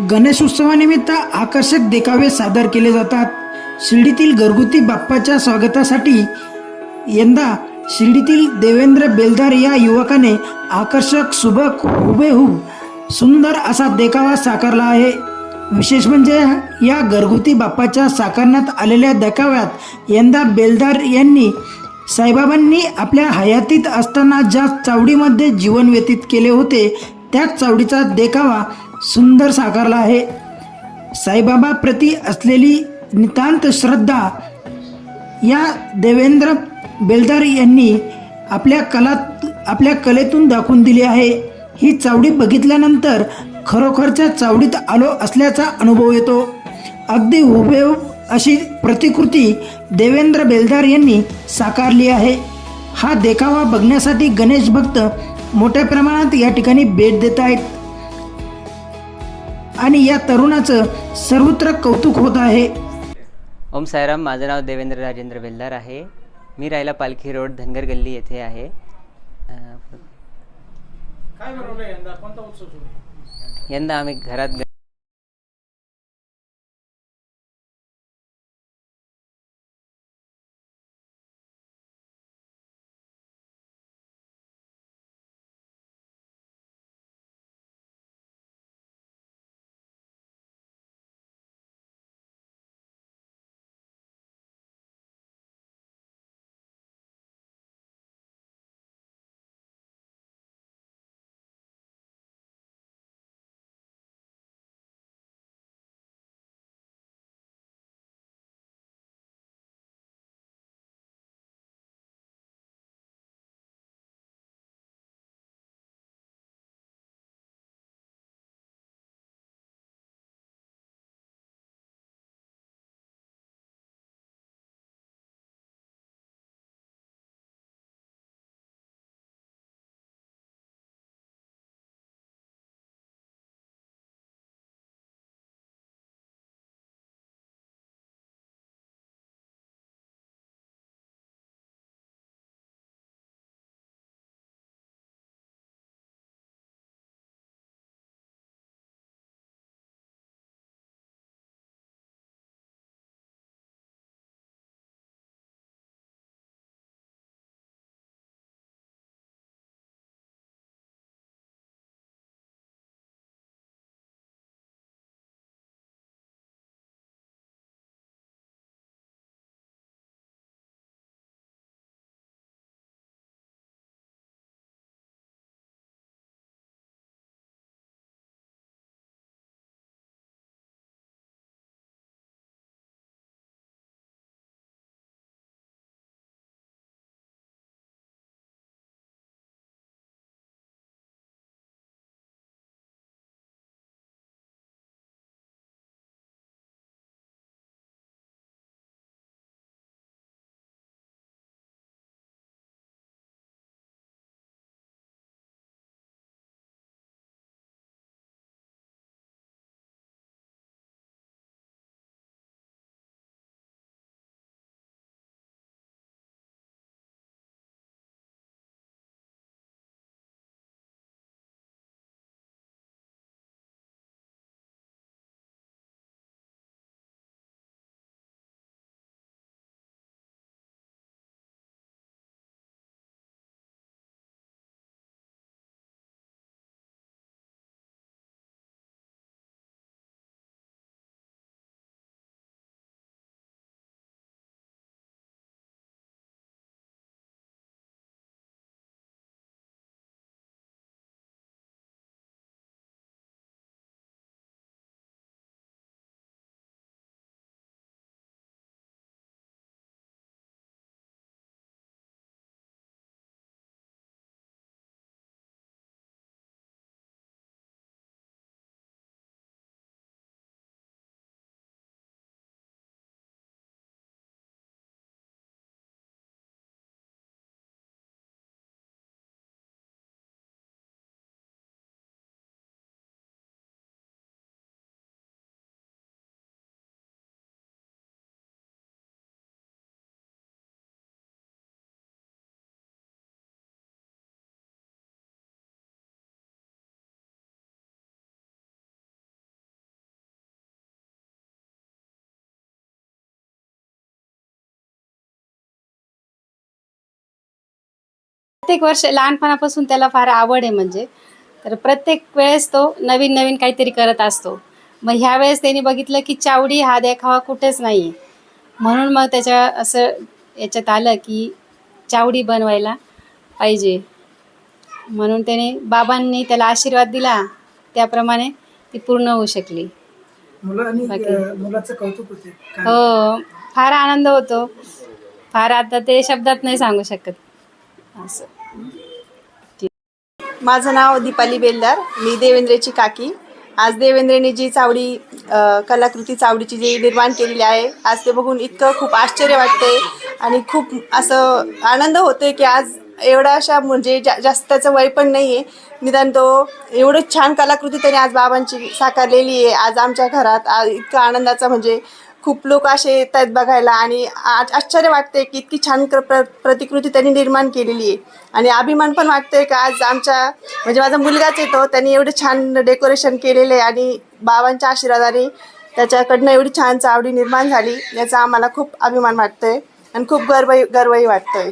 गणेश उत्सवानिमित्त आकर्षक देखावे सादर केले जातात. शिर्डीतील घरगुती बाप्पाच्या स्वागतासाठी यंदा शिर्डीतील देवेंद्र बेलदार या युवकाने आकर्षक सुबक हुबेहूब सुंदर असा देखावा साकारला आहे. विशेष म्हणजे या घरगुती बाप्पाच्या साकारण्यात आलेल्या देखाव्यात यंदा बेलदार यांनी साईबाबांनी आपल्या हयातीत असताना ज्या चावडीमध्ये जीवन व्यतीत केले होते त्याच चावडीचा देखावा सुंदर साकारला आहे. साईबाबा प्रती असलेली नितांत श्रद्धा या देवेंद्र बेलदार यांनी आपल्या कलात आपल्या कलेतून दाखवून दिली आहे. ही चावडी बघितल्यानंतर खरोखरच्या चावडीत आलो असल्याचा अनुभव येतो. अगदी हुबेहूब अशी प्रतिकृती देवेंद्र बेलदार यांनी साकारली आहे. हा देखावा बघण्यासाठी गणेश भक्त मोठ्या प्रमाणात या ठिकाणी भेट देत आहेत. आणि या तरुणाचं सर्वत्र कौतुक होत आहे. ओम साईराम माझं नाव देवेंद्र राजेंद्र बेलदार आहे. मी राहायला पालखी रोड धनगर गल्ली येथे आहे. अं, काय बनवलं यंदा? कोणता उत्सव सुरू आहे? यंदा आम्ही घरात प्रत्येक वर्ष लहानपणापासून त्याला फार आवड आहे म्हणजे. तर प्रत्येक वेळेस तो नवीन नवीन काहीतरी करत असतो. मग ह्या वेळेस त्यांनी बघितलं की चावडी हा देखावा कुठेच नाही आहे म्हणून मग त्याच्या असं याच्यात आलं की चावडी बनवायला पाहिजे. म्हणून त्याने बाबांनी त्याला आशीर्वाद दिला. त्याप्रमाणे ती पूर्ण होऊ शकली. मुलाचं कौतुक होते? हो फार आनंद होतो. फार आता ते शब्दात नाही सांगू शकत. असं. माझं नाव दीपाली बेलदार मी देवेंद्रची काकी. आज देवेंद्रेने जी चावडी कलाकृती चावडीची जी निर्माण केलेली आहे आज ते बघून इतकं खूप आश्चर्य वाटते आणि खूप असं आनंद होतोय की आज एवढा अशा म्हणजे जा जास्त त्याचं वय पण नाही आहे निदान तो एवढं छान कलाकृती त्याने आज बाबांची साकारलेली आहे. आज आमच्या घरात आज इतकं आनंदाचा म्हणजे खूप लोक असे येत आहेत बघायला आणि आश्चर्य वाटते की इतकी छान क्र प्र प्रतिकृती त्यांनी निर्माण केलेली आहे. आणि अभिमान पण वाटतोय का आज आमच्या म्हणजे माझा मुलगाच येतो त्यांनी एवढं छान डेकोरेशन केलेलं आहे आणि बाबांच्या आशीर्वादाने त्याच्याकडनं एवढी छान चावडी निर्माण झाली याचा आम्हाला खूप अभिमान वाटतोय आणि खूप गर्व गर्वही वाटतोय.